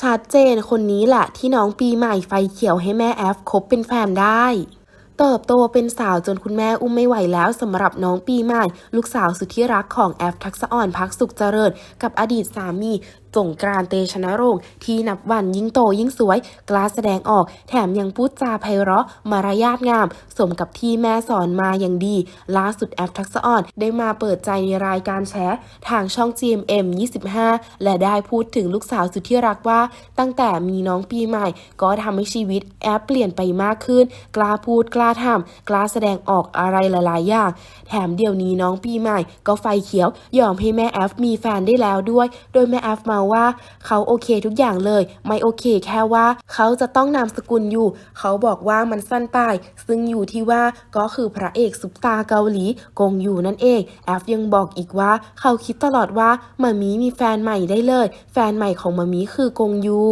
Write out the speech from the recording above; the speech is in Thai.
ชัดเจนคนนี้แหละที่น้องปีใหม่ไฟเขียวให้แม่แอฟคบเป็นแฟนได้ เติบโตเป็นสาวจนคุณแม่อุ้มไม่ไหวแล้วสำหรับน้องปีใหม่ ลูกสาวสุดที่รักของแอฟทักษอ่อนพักสุขเจริญ กับอดีตสามี สงกรานเตชะนรงค์ที่นับวันยิ่งโตยิ่งสวย กล้าแสดงออก แถมยังพูดจาไพเราะ มารยาทงาม สมกับที่แม่สอนมาอย่างดี ล่าสุดแอฟทักษอ่อนได้มาเปิดใจในรายการแชร์ทางช่อง GMM 25 และได้พูดถึงลูกสาวสุดที่รักว่า ตั้งแต่มีน้องปีใหม่ ก็ทำให้ชีวิตแอฟเปลี่ยนไปมากขึ้น กล้าพูดกล้าทำกล้าแสดงออกอะไรหลายๆอย่างแถมเดี๋ยวนี้น้องปีใหม่ ก็ไฟเขียว ยอมให้แม่แอฟมีแฟนได้แล้วด้วย โดยแม่แอฟเมาว่าเขาโอเคทุกอย่างเลย ไม่โอเคแค่ว่าเขาจะต้องนามสกุลอยู่ เขาบอกว่ามันสั้นไปซึ่งอยู่ที่ว่าก็คือพระเอกซุปตาเกาหลีกงอยู่นั่นเองแอฟยังบอกอีกว่า เขาคิดตลอดว่ามามีมีแฟนใหม่ได้เลย แฟนใหม่ของมามีคือกงยู